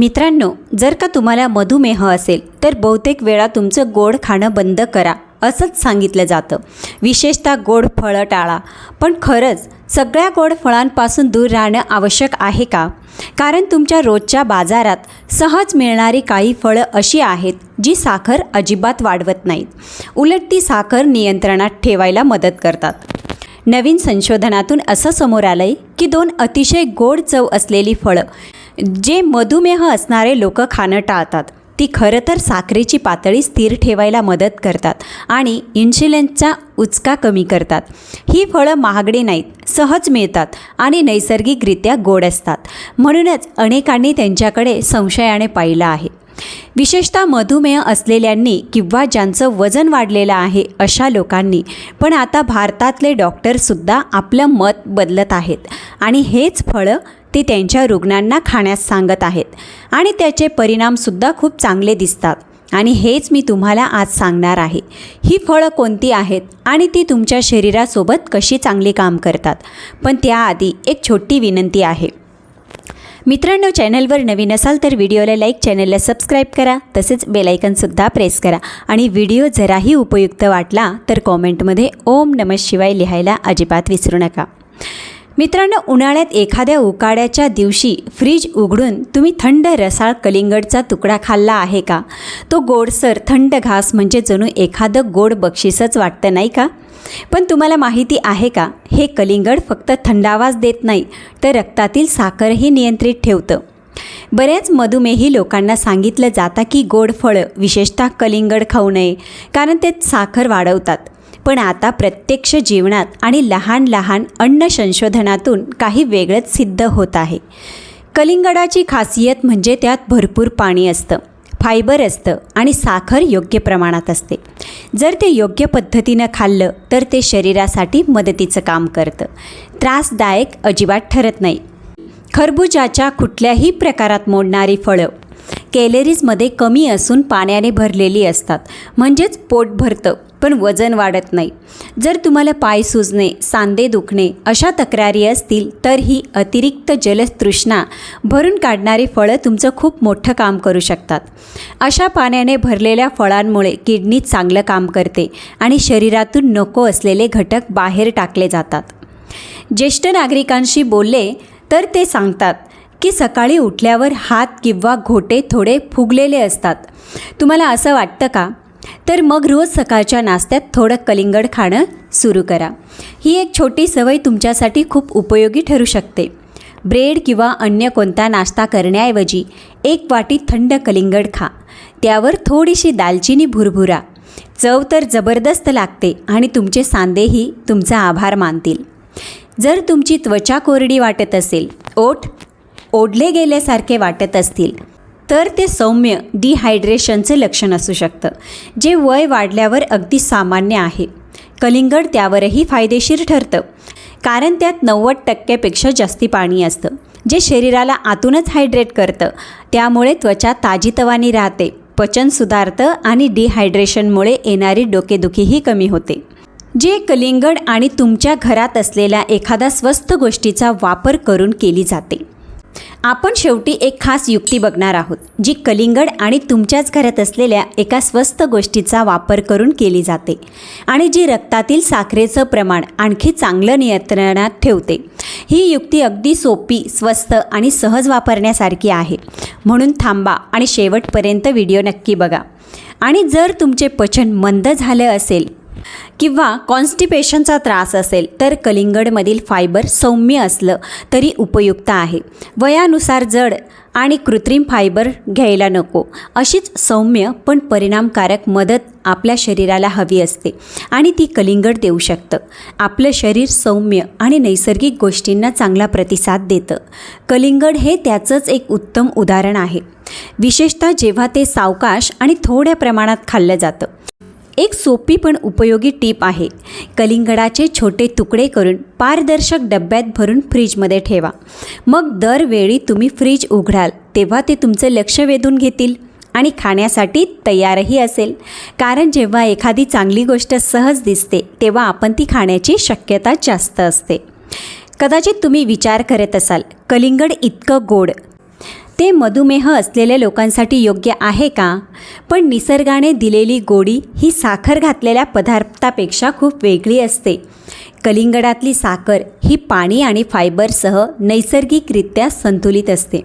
मित्रांनो जर का तुम्हाला मधुमेह असेल तर बहुतेक वेळा तुमचं गोड खाणं बंद करा असंच सांगितलं जातं. विशेषतः गोड फळं टाळा. पण खरंच सगळ्या गोड फळांपासून दूर राहणं आवश्यक आहे का? कारण तुमच्या रोजच्या बाजारात सहज मिळणारी काही फळं अशी आहेत जी साखर अजिबात वाढवत नाहीत. उलट ती साखर नियंत्रणात ठेवायला मदत करतात. नवीन संशोधनातून असं समोर आलं आहे की दोन अतिशय गोड चव असलेली फळं जे मधुमेह असणारे लोक खाणं टाळतात ती खरं तर साखरेची पातळी स्थिर ठेवायला मदत करतात आणि इन्शुलिनचा उचका कमी करतात. ही फळं महागडी नाहीत सहज मिळतात आणि नैसर्गिकरित्या गोड असतात. म्हणूनच अनेकांनी त्यांच्याकडे संशयाने पाहिलं आहे. विशेषतः मधुमेह असलेल्यांनी किंवा ज्यांचं वजन वाढलेलं आहे अशा लोकांनी पण आता भारतातले डॉक्टरसुद्धा आपलं मत बदलत आहेत. आणि हेच फळं ते त्यांच्या रुग्णांना खाण्यास सांगत आहेत. आणि त्याचे परिणामसुद्धा खूप चांगले दिसतात. आणि हेच मी तुम्हाला आज सांगणार आहे. ही फळं कोणती आहेत? आणि ती तुमच्या शरीरासोबत कशी चांगली काम करतात? पण त्याआधी एक छोटी विनंती आहे. मित्रांनो चॅनलवर नवीन असाल तर व्हिडिओला लाईक चॅनलला सबस्क्राईब करा. तसेच बेलायकनसुद्धा प्रेस करा. आणि व्हिडिओ जराही उपयुक्त वाटला तर कॉमेंटमध्ये ओम नमः शिवाय लिहायला अजिबात विसरू नका. मित्रांनो उन्हाळ्यात एखाद्या उकाड्याच्या दिवशी फ्रीज उघडून तुम्ही थंड रसाळ कलिंगडचा तुकडा खाल्ला आहे का? तो गोडसर थंड घास म्हणजे जणू एखादं गोड बक्षीसच वाटतं नाही का? पण तुम्हाला माहिती आहे का? हे कलिंगड फक्त थंडावाच देत नाही तर रक्तातील साखरही नियंत्रित ठेवतं. बऱ्याच मधुमेही लोकांना सांगितलं जातं की गोड फळं विशेषतः कलिंगड खाऊ नये कारण ते साखर वाढवतात. पण आता प्रत्यक्ष जीवनात आणि लहान लहान अन्न संशोधनातून काही वेगळंच सिद्ध होत आहे. कलिंगडाची खासियत म्हणजे त्यात भरपूर पाणी असतं फायबर असतं आणि साखर योग्य प्रमाणात असते. जर ते योग्य पद्धतीनं खाल्लं तर ते शरीरासाठी मदतीचं काम करतं. त्रासदायक अजिबात ठरत नाही. खरबुजाच्या कुठल्याही प्रकारात मोडणारी फळं कॅलरीजमध्ये कमी असून पाण्याने भरलेली असतात. म्हणजेच पोट भरतं पण वजन वाढत नाही. जर तुम्हाला पाय सुजणे सांधे दुखणे अशा तक्रारी असतील तर ही अतिरिक्त जलतृष्णा भरून काढणारी फळं तुमचं खूप मोठं काम करू शकतात. अशा पाण्याने भरलेल्या फळांमुळे किडनी चांगलं काम करते आणि शरीरातून नको असलेले घटक बाहेर टाकले जातात. ज्येष्ठ नागरिकांशी बोलले तर ते सांगतात की सकाळी उठल्यावर हात किंवा घोटे थोडे फुगलेले असतात. तुम्हाला असं वाटतं का? तर मग रोज सकाळच्या नाश्त्यात थोडं कलिंगड खाणं सुरू करा. ही एक छोटी सवय तुमच्यासाठी खूप उपयोगी ठरू शकते. ब्रेड किंवा अन्य कोणता नाश्ता करण्याऐवजी एक वाटी थंड कलिंगड खा. त्यावर थोडीशी दालचिनी भुरभुरा. चव तर जबरदस्त लागते आणि तुमचे सांधेही तुमचा आभार मानतील. जर तुमची त्वचा कोरडी वाटत असेल ओठ ओढले गेल्यासारखे वाटत असतील. तर ते सौम्य डिहायड्रेशनचे लक्षण असू शकतं जे वय वाढल्यावर अगदी सामान्य आहे. कलिंगड त्यावरही फायदेशीर ठरतं कारण त्यात नव्वद टक्क्यापेक्षा जास्ती पाणी असतं जे शरीराला आतूनच हायड्रेट करतं. त्यामुळे त्वचा ताजीतवानी राहते पचन सुधारतं आणि डिहायड्रेशनमुळे येणारी डोकेदुखीही कमी होते. जे कलिंगड आणि तुमच्या घरात असलेल्या एखादा स्वस्त गोष्टीचा वापर करून केली जाते. आपण शेवटी एक खास युक्ती बघणार आहोत जी कलिंगड आणि तुमच्याच घरात असलेल्या एका स्वस्त गोष्टीचा वापर करून केली जाते आणि जी रक्तातील साखरेचं प्रमाण आणखी चांगलं नियंत्रणात ठेवते. ही युक्ती अगदी सोपी स्वस्त आणि सहज वापरण्यासारखी आहे. म्हणून थांबा आणि शेवटपर्यंत व्हिडिओ नक्की बघा. आणि जर तुमचे पचन मंद झालं असेल किंवा कॉन्स्टिपेशनचा त्रास असेल तर कलिंगडमधील फायबर सौम्य असलं तरी उपयुक्त आहे. वयानुसार जड आणि कृत्रिम फायबर घ्यायला नको. अशीच सौम्य पण परिणामकारक मदत आपल्या शरीराला हवी असते आणि ती कलिंगड देऊ शकतं. आपलं शरीर सौम्य आणि नैसर्गिक गोष्टींना चांगला प्रतिसाद देतं. कलिंगड हे त्याचंच एक उत्तम उदाहरण आहे. विशेषतः जेव्हा ते सावकाश आणि थोड्या प्रमाणात खाल्लं जातं. एक सोपी पण उपयोगी टीप आहे. कलिंगडाचे छोटे तुकडे करून पारदर्शक डब्यात भरून फ्रीजमध्ये ठेवा. मग दरवेळी तुम्ही फ्रीज उघडाल तेव्हा ते तुमचं लक्ष वेधून घेतील आणि खाण्यासाठी तयारही असेल. कारण जेव्हा एखादी चांगली गोष्ट सहज दिसते तेव्हा आपण ती खाण्याची शक्यता जास्त असते. कदाचित तुम्ही विचार करत असाल कलिंगड इतकं गोड ते मधुमेह असलेल्या लोकांसाठी योग्य आहे का? पण निसर्गाने दिलेली गोडी ही साखर घातलेल्या पदार्थापेक्षा खूप वेगळी असते. कलिंगडातली साखर ही पाणी आणि फायबरसह नैसर्गिकरित्या संतुलित असते.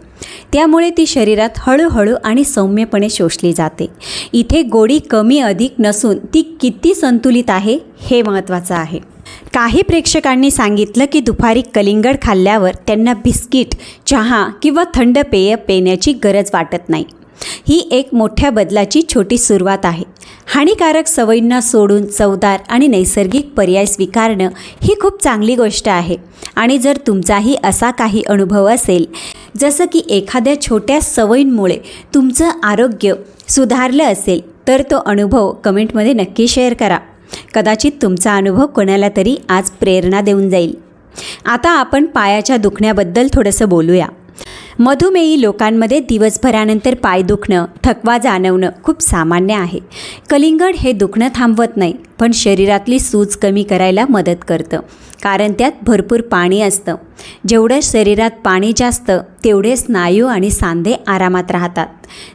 त्यामुळे ती शरीरात हळूहळू आणि सौम्यपणे शोषली जाते. इथे गोडी कमी अधिक नसून ती किती संतुलित आहे हे महत्त्वाचं आहे. काही प्रेक्षकांनी सांगितलं की दुपारी कलिंगड खाल्ल्यावर त्यांना बिस्किट चहा किंवा थंड पेय पिण्याची गरज वाटत नाही. ही एक मोठ्या बदलाची छोटी सुरुवात आहे. हानिकारक सवयींना सोडून चवदार आणि नैसर्गिक पर्याय स्वीकारणं ही खूप चांगली गोष्ट आहे. आणि जर तुमचाही असा काही अनुभव असेल जसं की एखाद्या छोट्या सवयींमुळे तुमचं आरोग्य सुधारलं असेल तर तो अनुभव कमेंटमध्ये नक्की शेअर करा. कदाचित तुमचा अनुभव कोणाला तरी आज प्रेरणा देऊन जाईल. आता आपण पायाच्या दुखण्याबद्दल थोडंसं बोलूया. मधुमेही लोकांमध्ये दिवसभरानंतर पाय दुखणं थकवा जाणवणं खूप सामान्य आहे. कलिंगड हे दुखणं थांबवत नाही पण शरीरातली सूज कमी करायला मदत करतं कारण त्यात भरपूर पाणी असतं. जेवढं शरीरात पाणी जास्त तेवढे स्नायू आणि सांधे आरामात राहतात.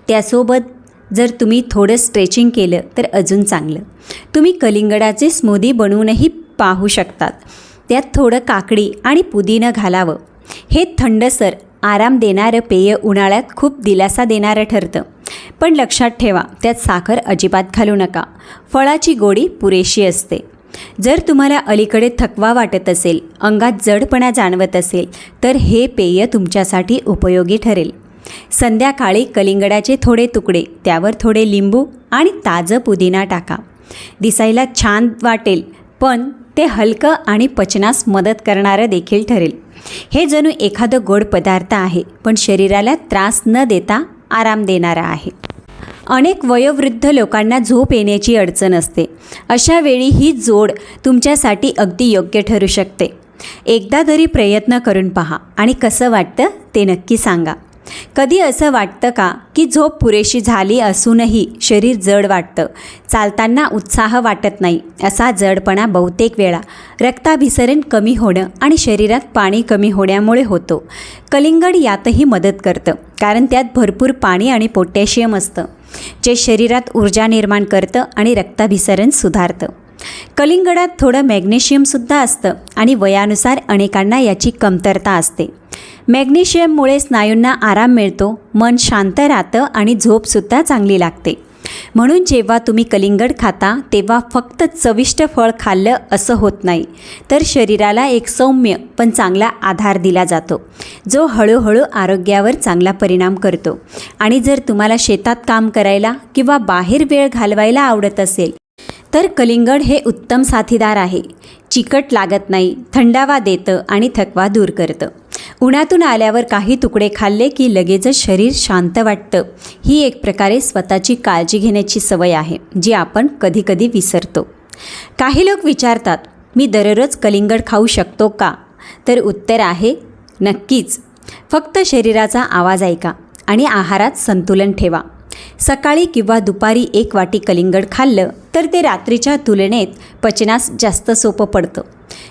त्यासोबत जर तुम्ही थोडं स्ट्रेचिंग केलं तर अजून चांगलं. तुम्ही कलिंगडाचे स्मूदी बनवूनही पाहू शकतात. त्यात थोडं काकडी आणि पुदिनं घालावं. हे थंडसर आराम देणारं पेय उन्हाळ्यात खूप दिलासा देणारं ठरतं. पण लक्षात ठेवा त्यात साखर अजिबात घालू नका. फळाची गोडी पुरेशी असते. जर तुम्हाला अलीकडे थकवा वाटत असेल अंगात जडपणा जाणवत असेल तर हे पेय तुमच्यासाठी उपयोगी ठरेल. संध्याकाळी कलिंगडाचे थोडे तुकडे त्यावर थोडे लिंबू आणि ताजं पुदिना टाका. दिसायला छान वाटेल पण ते हलकं आणि पचनास मदत करणारं देखील ठरेल. हे जणू एखादं गोड पदार्थ आहे पण शरीराला त्रास न देता आराम देणारा आहे. अनेक वयोवृद्ध लोकांना झोप येण्याची अडचण असते. अशा वेळी ही जोड तुमच्यासाठी अगदी योग्य ठरू शकते. एकदा तरी प्रयत्न करून पहा आणि कसं वाटतं ते नक्की सांगा. कधी असं वाटतं का की झोप पुरेशी झाली असूनही शरीर जड वाटतं? चालताना उत्साह वाटत नाही असा जडपणा बहुतेक वेळा रक्ताभिसरण कमी होणं आणि शरीरात पाणी कमी होण्यामुळे होतो. कलिंगड यातही मदत करतं कारण त्यात भरपूर पाणी आणि पोटॅशियम असतं जे शरीरात ऊर्जा निर्माण करतं आणि रक्ताभिसरण सुधारतं. कलिंगडात थोडं मॅग्नेशियमसुद्धा असतं आणि वयानुसार अनेकांना याची कमतरता असते. मॅग्नेशियममुळे स्नायूंना आराम मिळतो मन शांत राहतं आणि झोपसुद्धा चांगली लागते. म्हणून जेव्हा तुम्ही कलिंगड खाता तेव्हा फक्त चविष्ट फळ खाल्लं असं होत नाही तर शरीराला एक सौम्य पण चांगला आधार दिला जातो जो हळूहळू आरोग्यावर चांगला परिणाम करतो. आणि जर तुम्हाला शेतात काम करायला किंवा बाहेर वेळ घालवायला आवडत असेल तर कलिंगड हे उत्तम साथीदार आहे. चिकट लागत नाही थंडावा देतं आणि थकवा दूर करतं. उन्हातून आल्यावर काही तुकडे खाल्ले की लगेचच शरीर शांत वाटतं. ही एक प्रकारे स्वतःची काळजी घेण्याची सवय आहे जी आपण कधीकधी विसरतो. काही लोक विचारतात मी दररोज कलिंगड खाऊ शकतो का? तर उत्तर आहे नक्कीच. फक्त शरीराचा आवाज ऐका आणि आहारात संतुलन ठेवा. सकाळी किंवा दुपारी एक वाटी कलिंगड खाल्लं तर ते रात्रीच्या तुलनेत पचनास जास्त सोपं पडतं.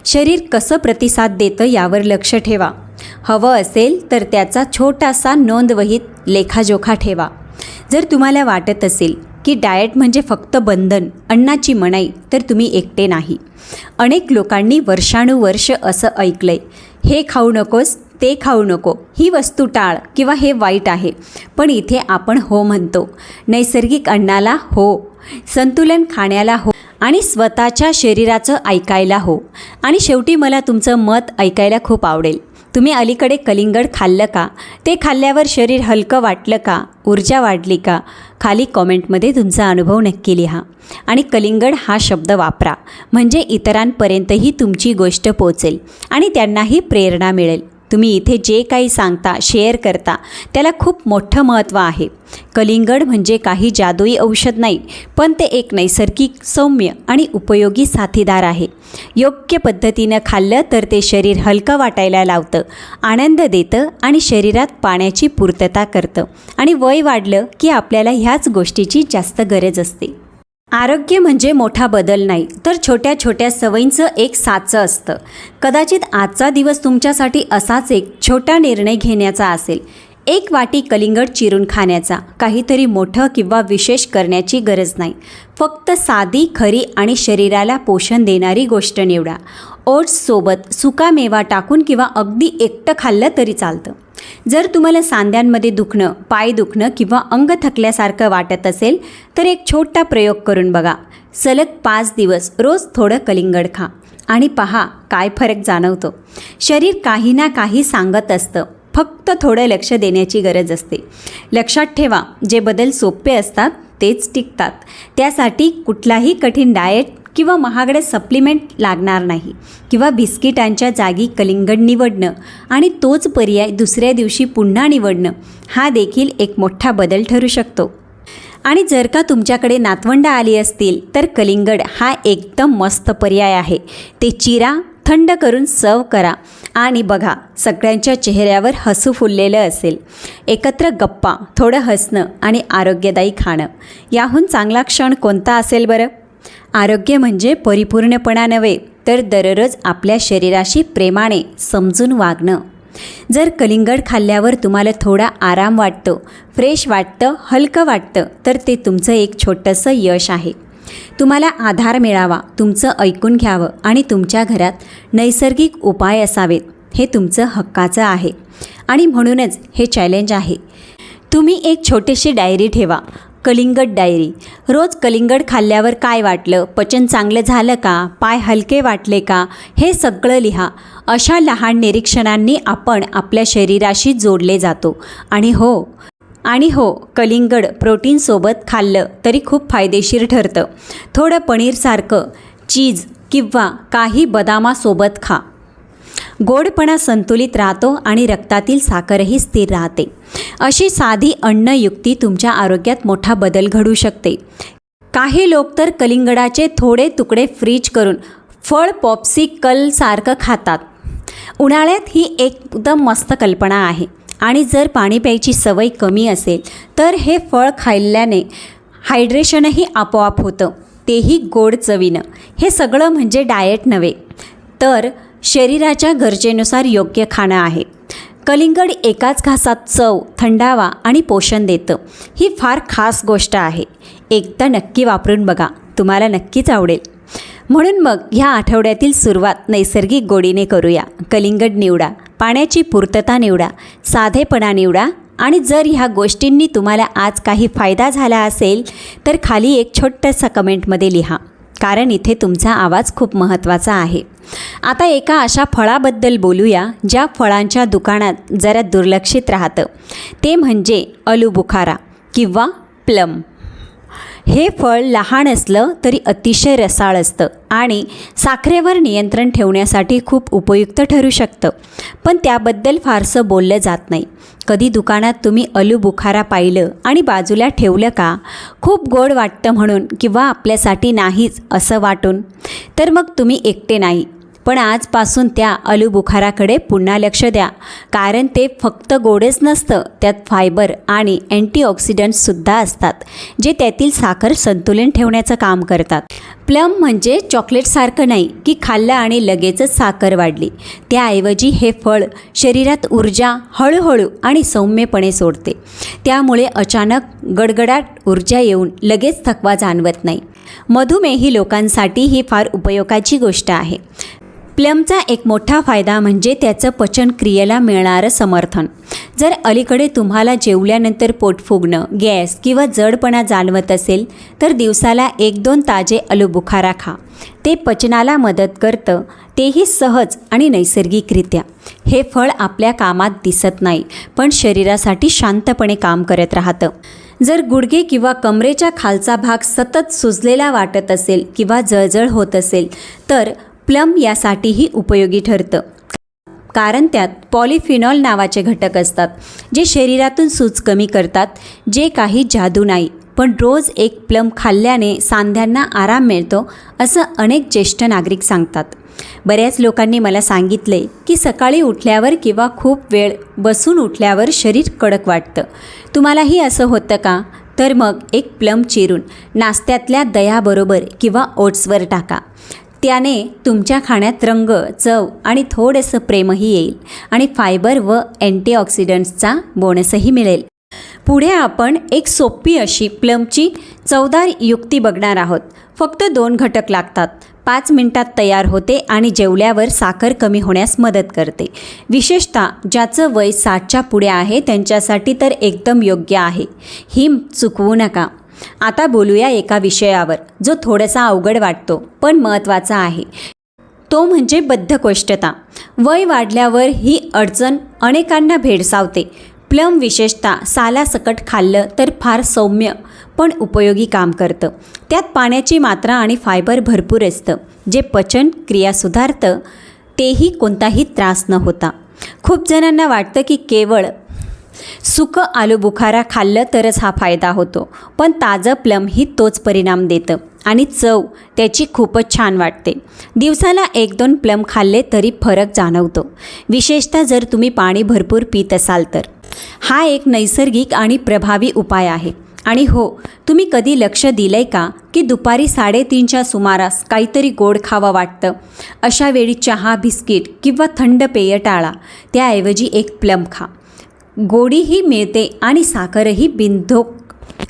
शरीर कसं प्रतिसाद देतं यावर लक्ष ठेवा. हवं असेल तर त्याचा छोटासा नोंदवहीत लेखाजोखा ठेवा. जर तुम्हाला वाटत असेल की डाएट म्हणजे फक्त बंधन अन्नाची मनाई तर तुम्ही एकटे नाही. अनेक लोकांनी वर्षानुवर्ष असं ऐकलं आहे हे खाऊ नकोस ते खाऊ नको ही वस्तू टाळ किंवा हे वाईट आहे पण इथे आपण हो म्हणतो. नैसर्गिक अन्नाला हो संतुलन खाण्याला हो आणि स्वतःच्या शरीराचं ऐकायला हो. आणि शेवटी मला तुमचं मत ऐकायला खूप आवडेल. तुम्ही अलीकडे कलिंगड खाल्लं का? ते खाल्ल्यावर शरीर हलकं वाटलं का? ऊर्जा वाढली का? खाली कॉमेंटमध्ये तुमचा अनुभव नक्की लिहा. आणि कलिंगड हा शब्द वापरा. म्हणजे इतरांपर्यंतही तुमची गोष्ट पोचेल आणि त्यांनाही प्रेरणा मिळेल. तुम्ही इथे जे काही सांगता शेअर करता त्याला खूप मोठं महत्त्व आहे. कलिंगड म्हणजे काही जादुई औषध नाही पण ते एक नैसर्गिक सौम्य आणि उपयोगी साथीदार आहे. योग्य पद्धतीनं खाल्लं तर ते शरीर हलकं वाटायला लावतं आनंद देतं आणि शरीरात पाण्याची पूर्तता करतं. आणि वय वाढलं की आपल्याला ह्याच गोष्टीची जास्त गरज असते. आरोग्य म्हणजे मोठा बदल नाही तर छोट्या छोट्या सवयींचं एक साचं असतं. कदाचित आजचा दिवस तुमच्यासाठी असाच एक छोटा निर्णय घेण्याचा असेल. एक वाटी कलिंगड चिरून खाण्याचा काहीतरी मोठं किंवा विशेष करण्याची गरज नाही. फक्त साधी खरी आणि शरीराला पोषण देणारी गोष्ट निवडा. ओट्ससोबत सुकामेवा टाकून किंवा अगदी एकटं खाल्लं तरी चालतं. जर तुम्हाला सांध्यांमध्ये दुखणं पाय दुखणं किंवा अंग थकल्यासारखं वाटत असेल तर एक छोटा प्रयोग करून बघा. सलग पाच दिवस रोज थोडं कलिंगड खा आणि पहा काय फरक जाणवतो. शरीर काही ना काही सांगत असतं. फक्त थोडं लक्ष देण्याची गरज असते. लक्षात ठेवा जे बदल सोपे असतात तेच टिकतात. त्यासाठी कुठलाही कठीण डाएट किंवा महागडे सप्लिमेंट लागणार नाही. किंवा बिस्किटांच्या जागी कलिंगड निवडणं आणि तोच पर्याय दुसऱ्या दिवशी पुन्हा निवडणं हा देखील एक मोठा बदल ठरू शकतो. आणि जर का तुमच्याकडे नातवंड आली असतील तर कलिंगड हा एकदम मस्त पर्याय आहे. ते चिरा थंड करून सर्व करा. आणि बघा सगळ्यांच्या चेहऱ्यावर हसू फुललेलं असेल. एकत्र गप्पा थोडं हसणं आणि आरोग्यदायी खाणं. याहून चांगला क्षण कोणता असेल बरं? आरोग्य म्हणजे परिपूर्णपणा नव्हे तर दररोज आपल्या शरीराशी प्रेमाने समजून वागणं. जर कलिंगड खाल्ल्यावर तुम्हाला थोडा आराम वाटतो फ्रेश वाटतं हलकं वाटतं तर ते तुमचं एक छोटंसं यश आहे. तुम्हाला आधार मिळावा तुमचं ऐकून घ्यावं आणि तुमच्या घरात नैसर्गिक उपाय असावेत हे तुमचं हक्काचं आहे. आणि म्हणूनच हे चॅलेंज आहे. तुम्ही एक छोटीशी डायरी ठेवा. कलिंगड डायरी. रोज कलिंगड खाल्ल्यावर काय वाटलं? पचन चांगलं झालं का? पाय हलके वाटले का? हे सगळं लिहा. अशा लहान निरीक्षणांनी आपण आपल्या शरीराशी जोडले जातो. आणि हो आणि हो कलिंगड प्रोटीनसोबत खाल्लं तरी खूप फायदेशीर ठरतं. थोडं पनीरसारखं चीज किंवा काही बदामासोबत खा. गोडपणा संतुलित राहतो आणि रक्तातील साखरही स्थिर राहते. अशी साधी अन्नयुक्ती तुमच्या आरोग्यात मोठा बदल घडू शकते. काही लोक तर कलिंगडाचे थोडे तुकडे फ्रीज करून फळ पॉप्सिकलसारखं खातात. उन्हाळ्यात ही एकदम मस्त कल्पना आहे. आणि जर पाणी प्यायची सवय कमी असेल तर हे फळ खाल्ल्याने हायड्रेशनही आपोआप होतं. तेही गोड चवीनं. हे सगळं म्हणजे डाएट नव्हे. तर शरीराच्या गरजेनुसार योग्य खाणं आहे. कलिंगड एकाच घासात चव थंडावा आणि पोषण देतं. ही फार खास गोष्ट आहे. एकदा नक्की वापरून बघा. तुम्हाला नक्कीच आवडेल. म्हणून मग ह्या आठवड्यातील सुरुवात नैसर्गिक गोडीने करूया. कलिंगड निवडा पाण्याची पूर्तता निवडा साधेपणा निवडा आणि जर ह्या गोष्टींनी तुम्हाला आज काही फायदा झाला असेल तर खाली एक छोटंसं कमेंटमध्ये लिहा. कारण इथे तुमचा आवाज खूप महत्त्वाचा आहे. आता एका अशा फळाबद्दल बोलूया ज्या फळांच्या दुकानात जरा दुर्लक्षित राहतं. ते म्हणजे अलुबुखारा किंवा प्लम. हे फळ लहान असलं तरी अतिशय रसाळ असतं आणि साखरेवर नियंत्रण ठेवण्यासाठी खूप उपयुक्त ठरू शकतं. पण त्याबद्दल फारसं बोललं जात नाही. कधी दुकानात तुम्ही अलू बुखारा पाहिलं आणि बाजूला ठेवलं का? खूप गोड वाटतं म्हणून किंवा आपल्यासाठी नाहीच असं वाटून? तर मग तुम्ही एकटे नाही. पण आजपासून त्या आलूबुखाराकडे पुन्हा लक्ष द्या. कारण ते फक्त गोडच नसतं त्यात फायबर आणि अँटीऑक्सिडंट्ससुद्धा असतात जे त्यातील साखर संतुलन ठेवण्याचं काम करतात. प्लम म्हणजे चॉकलेटसारखं नाही की खाल्लं आणि लगेचच साखर वाढली. त्याऐवजी हे फळ शरीरात ऊर्जा हळूहळू आणि सौम्यपणे सोडते. त्यामुळे अचानक गडगडाट ऊर्जा येऊन लगेच थकवा जाणवत नाही. मधुमेही लोकांसाठी ही फार उपयोगाची गोष्ट आहे. प्लमचा एक मोठा फायदा म्हणजे त्याचं पचनक्रियेला मिळणारं समर्थन. जर अलीकडे तुम्हाला जेवल्यानंतर पोट फुगणं गॅस किंवा जडपणा जाणवत असेल तर दिवसाला एक दोन ताजे आलूबुखारा खा. ते पचनाला मदत करतं तेही सहज आणि नैसर्गिकरित्या. हे फळ आपल्या कामात दिसत नाही पण शरीरासाठी शांतपणे काम करत राहतं. जर गुडघे किंवा कमरेच्या खालचा भाग सतत सुजलेला वाटत असेल किंवा जळजळ होत असेल तर प्लम यासाठीही उपयोगी ठरतं. कारण त्यात पॉलिफिनॉल नावाचे घटक असतात जे शरीरातून सूज कमी करतात जे काही जादू नाही. पण रोज एक प्लम खाल्ल्याने सांध्यांना आराम मिळतो असं अनेक ज्येष्ठ नागरिक सांगतात. बऱ्याच लोकांनी मला सांगितले की सकाळी उठल्यावर किंवा खूप वेळ बसून उठल्यावर शरीर कडक वाटतं. तुम्हालाही असं होतं का? तर मग एक प्लम चिरून नाश्त्यातल्या दह्याबरोबर किंवा ओट्सवर टाका. त्याने तुमच्या खाण्यात रंग चव आणि थोडंसं प्रेमही येईल आणि फायबर व अँटीऑक्सिडंट्सचा बोनसही मिळेल. पुढे आपण एक सोपी अशी प्लमची चवदार युक्ती बघणार आहोत. फक्त दोन घटक लागतात. पाच मिनटात तयार होते आणि जेवल्यावर साखर कमी होण्यास मदत करते. विशेषतः ज्याचं वय साठच्या पुढे आहे त्यांच्यासाठी तर एकदम योग्य आहे. ही चुकवू नका. आता बोलूया एका विषयावर जो थोडासा अवघड वाटतो पण महत्त्वाचा आहे. तो म्हणजे बद्धकोष्ठता. वय वाढल्यावर ही अडचण अनेकांना भेडसावते. प्लम विशेषतः सालासकट खाल्लं तर फार सौम्य पण उपयोगी काम करतं. त्यात पाण्याची मात्रा आणि फायबर भरपूर असतं. जे पचन क्रिया सुधारतं तेही कोणताही त्रास न होता. खूप जणांना वाटतं की केवळ सुकं आलू बुखारा खाल्लं तरच हा फायदा होतो. पण ताजं प्लमही तोच परिणाम देतं आणि चव त्याची खूपच छान वाटते. दिवसाला एक दोन प्लम खाल्ले तरी फरक जाणवतो. विशेषतः जर तुम्ही पाणी भरपूर पित असाल तर. हा एक नैसर्गिक आणि प्रभावी उपाय आहे. आणि हो तुम्ही कधी लक्ष दिलंय का की दुपारी साडेतीनच्या सुमारास काहीतरी गोड खावं वाटतं? अशा वेळी चहा बिस्किट किंवा थंड पेय टाळा त्याऐवजी एक प्लम खा. गोडीही मिळते आणि साखरही बिनधोक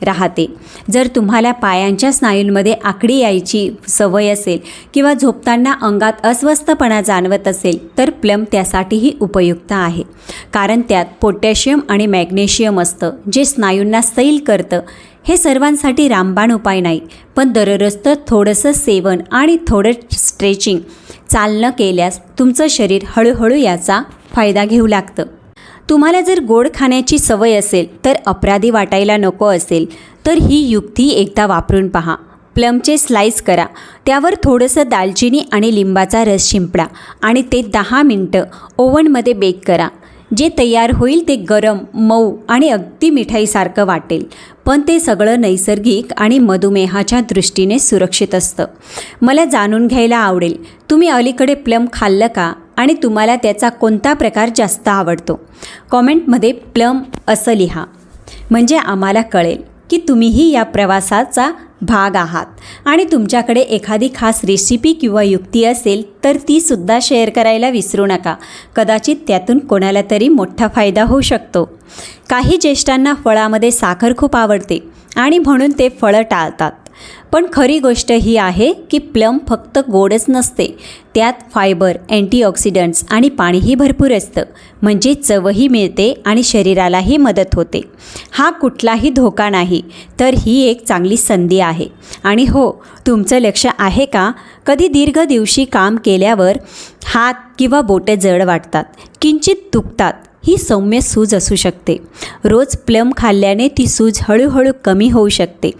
राहते. जर तुम्हाला पायांच्या स्नायूंमध्ये आकडी यायची सवय असेल किंवा झोपताना अंगात अस्वस्थपणा जाणवत असेल तर प्लम त्यासाठीही उपयुक्त आहे. कारण त्यात पोटॅशियम आणि मॅग्नेशियम असतं जे स्नायूंना सैल करतं. हे सर्वांसाठी रामबाण उपाय नाही पण दररोज तर थोडंसं सेवन आणि थोडं स्ट्रेचिंग चालणं केल्यास तुमचं शरीर हळूहळू याचा फायदा घेऊ लागतं. तुम्हाला जर गोड खाण्याची सवय असेल तर अपराधी वाटायला नको असेल तर ही युक्ती एकदा वापरून पहा. प्लमचे स्लाइस करा. त्यावर थोडंसं दालचिनी आणि लिंबाचा रस शिंपडा आणि ते दहा मिनटं ओव्हनमध्ये बेक करा. जे तयार होईल ते गरम मऊ आणि अगदी मिठाईसारखं वाटेल पण ते सगळं नैसर्गिक आणि मधुमेहाच्या दृष्टीने सुरक्षित असतं. मला जाणून घ्यायला आवडेल. तुम्ही अलीकडे प्लम खाल्लं का? आणि तुम्हाला त्याचा कोणता प्रकार जास्त आवडतो? कॉमेंटमध्ये प्लम असं लिहा. म्हणजे आम्हाला कळेल की तुम्हीही या प्रवासाचा भाग आहात आणि तुमच्याकडे एखादी खास रेसिपी किंवा युक्ती असेल तर तीसुद्धा शेअर करायला विसरू नका. कदाचित त्यातून कोणाला तरी मोठा फायदा होऊ शकतो. काही ज्येष्ठांना फळामध्ये साखर खूप आवडते आणि म्हणून ते फळं टाळतात. पण खरी गोष्ट ही आहे की प्लम फक्त गोडच नसते. त्यात फायबर अँटीऑक्सिडंट्स आणि पाणीही भरपूर असतं. म्हणजे चवही मिळते आणि शरीरालाही मदत होते. हा कुठलाही धोका नाही तर ही एक चांगली संधी आहे. आणि हो तुमचं लक्ष आहे का? कधी दीर्घ दिवशी काम केल्यावर हात किंवा बोटे जड वाटतात किंचित दुखतात ही सौम्य सूज असू शकते. रोज प्लम खाल्ल्याने ती सूज हळूहळू कमी होऊ शकते.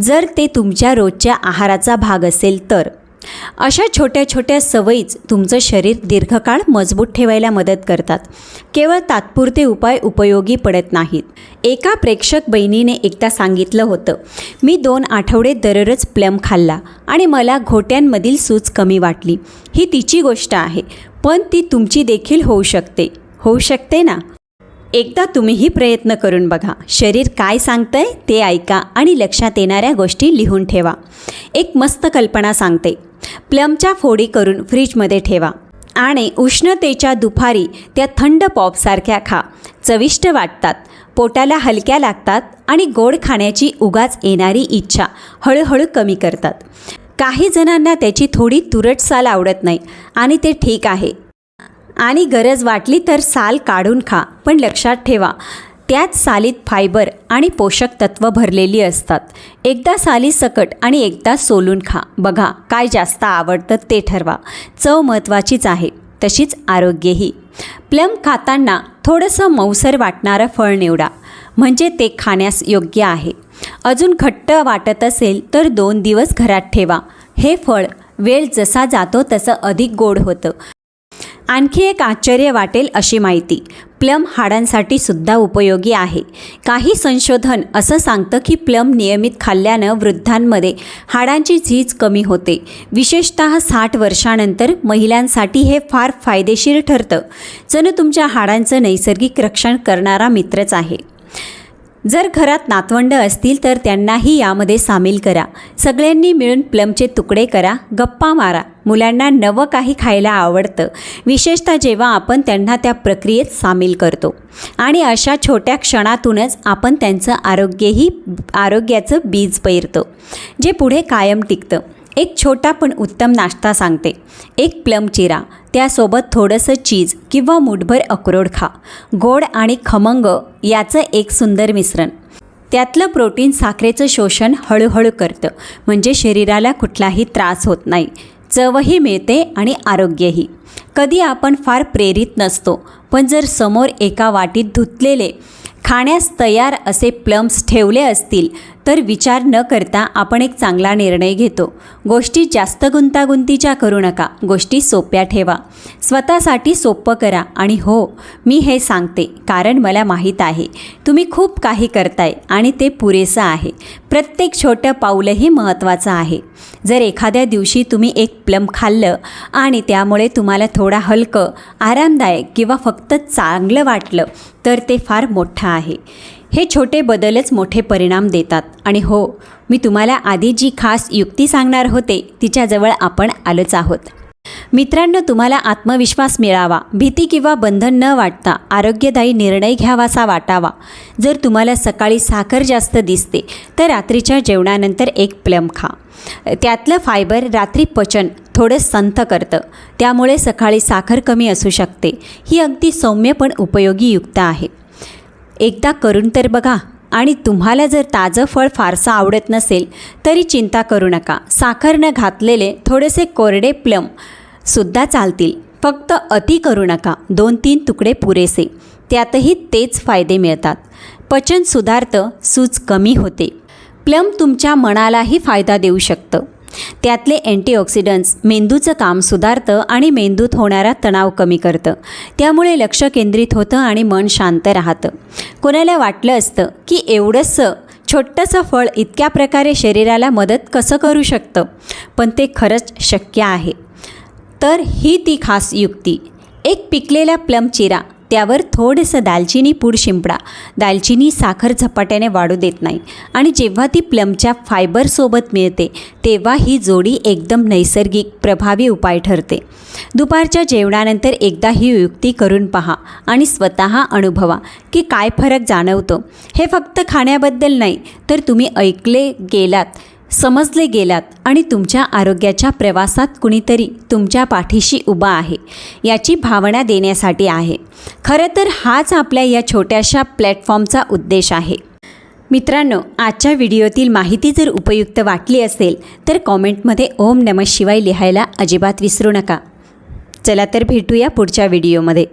जर ते तुमच्या रोजच्या आहाराचा भाग असेल तर. अशा छोट्या छोट्या सवयीच तुमचं शरीर दीर्घकाळ मजबूत ठेवायला मदत करतात. केवळ तात्पुरते उपाय उपयोगी पडत नाहीत. एका प्रेक्षक बहिणीने एकदा सांगितलं होतं मी दोन आठवडे दररोज प्लम खाल्ला आणि मला घोट्यांमधील सूज कमी वाटली. ही तिची गोष्ट आहे पण ती तुमची देखील होऊ शकते. होऊ शकते ना? एकदा तुम्हीही प्रयत्न करून बघा. शरीर काय सांगतंय ते ऐका आणि लक्षात येणाऱ्या गोष्टी लिहून ठेवा. एक मस्त कल्पना सांगते. प्लमच्या फोडी करून फ्रीजमध्ये ठेवा. आणि उष्णतेच्या दुपारी त्या थंड पॉपसारख्या खा. चविष्ट वाटतात. पोटाला हलक्या लागतात आणि गोड खाण्याची उगाच येणारी इच्छा हळूहळू कमी करतात. काही जणांना त्याची थोडी तुरटसाल आवडत नाही आणि ते ठीक आहे. आणि गरज वाटली तर साल काढून खा पण लक्षात ठेवा त्यात सालीत फायबर आणि पोषक तत्व भरलेली असतात. एकदा साली सकट आणि एकदा सोलून खा. बघा काय जास्त आवडतं ते ठरवा. चव महत्त्वाचीच आहे. तशीच आरोग्यही. प्लम खाताना थोडंसं मऊसर वाटणारं फळ निवडा. म्हणजे ते खाण्यास योग्य आहे. अजून घट्ट वाटत असेल तर दोन दिवस घरात ठेवा. हे फळ वेळ जसा जातो तसं अधिक गोड होतं. आणखी एक आश्चर्य वाटेल अशी माहिती. प्लम हाडांसाठी सुद्धा उपयोगी आहे. काही संशोधन असं सांगतं की प्लम नियमित खाल्ल्यानं वृद्धांमध्ये हाडांची झीज कमी होते. विशेषत साठ वर्षानंतर महिलांसाठी हे फार फायदेशीर ठरतं. जणू तुमच्या हाडांचं नैसर्गिक रक्षण करणारा मित्रच आहे. जर घरात नातवंड असतील तर त्यांनाही यामध्ये सामील करा. सगळ्यांनी मिळून प्लमचे तुकडे करा गप्पा मारा. मुलांना नवं काही खायला आवडतं. विशेषतः जेव्हा आपण त्यांना त्या प्रक्रियेत सामील करतो. आणि अशा छोट्या क्षणातूनच आपण त्यांचं आरोग्यही आरोग्याचं बीज पेरतो जे पुढे कायम टिकतं. एक छोटा पण उत्तम नाश्ता सांगते. एक प्लम चिरा त्यासोबत थोडंसं चीज किंवा मुठभर अक्रोड खा. गोड आणि खमंग याचं एक सुंदर मिश्रण. त्यातलं प्रोटीन साखरेचं शोषण हळूहळू करतं म्हणजे शरीराला कुठलाही त्रास होत नाही. चवही मिळते आणि आरोग्यही. कधी आपण फार प्रेरित नसतो पण जर समोर एका वाटीत धुतलेले खाण्यास तयार असे प्लम्स ठेवले असतील तर विचार न करता आपण एक चांगला निर्णय घेतो. गोष्टी जास्त गुंतागुंतीच्या करू नका. गोष्टी सोप्या ठेवा. स्वतःसाठी सोपं करा आणि हो मी हे सांगते कारण मला माहीत आहे. तुम्ही खूप काही करताय आणि ते पुरेसं आहे. प्रत्येक छोटं पाऊलही महत्त्वाचं आहे. जर एखाद्या दिवशी तुम्ही एक प्लम खाल्लं आणि त्यामुळे तुम्हाला थोडा हलकं आरामदायक किंवा फक्त चांगलं वाटलं तर ते फार मोठं आहे. हे छोटे बदलच मोठे परिणाम देतात. आणि हो मी तुम्हाला आधी जी खास युक्ती सांगणार होते तिच्याजवळ आपण आलोच आहोत. मित्रांनो तुम्हाला आत्मविश्वास मिळावा. भीती किंवा बंधन न वाटता आरोग्यदायी निर्णय घ्यावासा वाटावा. जर तुम्हाला सकाळी साखर जास्त दिसते तर रात्रीच्या जेवणानंतर एक प्लम खा. त्यातलं फायबर रात्री पचन थोडं संथ करतं. त्यामुळे सकाळी साखर कमी असू शकते. ही अगदी सौम्य पण उपयोगी युक्त आहे. एकदा करून तर बघा. आणि तुम्हाला जर ताजं फळ फारसं आवडत नसेल तरी चिंता करू नका. साखर न घातलेले थोडेसे कोरडे प्लम सुद्धा चालतील. फक्त अति करू नका. दोन तीन तुकडे पुरेसे. त्यातही तेच फायदे मिळतात. पचन सुधारतं सूज कमी होते. प्लम तुमच्या मनालाही फायदा देऊ शकतं. त्यातले अँटीऑक्सिडंट्स मेंदूचं काम सुधारतं आणि मेंदूत होणारा तणाव कमी करतं. त्यामुळे लक्ष केंद्रित होतं आणि मन शांत राहतं. कोणाला वाटलं असतं की एवढंसं छोटंसं फळ इतक्या प्रकारे शरीराला मदत कसं करू शकतं? पण ते खरंच शक्य आहे. तर ही ती खास युक्ती. एक पिकलेला प्लम चिरा त्यावर थोडंसं दालचिनी पूड शिंपडा. दालचिनी साखर झपाट्याने वाढू देत नाही आणि जेव्हा ती प्लमच्या फायबरसोबत मिळते तेव्हा ही जोडी एकदम नैसर्गिक प्रभावी उपाय ठरते. दुपारच्या जेवणानंतर एकदा ही युक्ती करून पहा आणि स्वतः अनुभवा की काय फरक जाणवतो. हे फक्त खाण्याबद्दल नाही तर तुम्ही ऐकले गेलात समजले गेलात आणि तुमच्या आरोग्याच्या प्रवासात कुणीतरी तुमच्या पाठीशी उभा आहे याची भावना देण्यासाठी आहे. खरं तर हाच आपल्या या छोट्याशा प्लॅटफॉर्मचा उद्देश आहे. मित्रांनो आजच्या व्हिडिओतील माहिती जर उपयुक्त वाटली असेल तर कॉमेंटमध्ये ओम नमः शिवाय लिहायला अजिबात विसरू नका. चला तर भेटूया पुढच्या व्हिडिओमध्ये.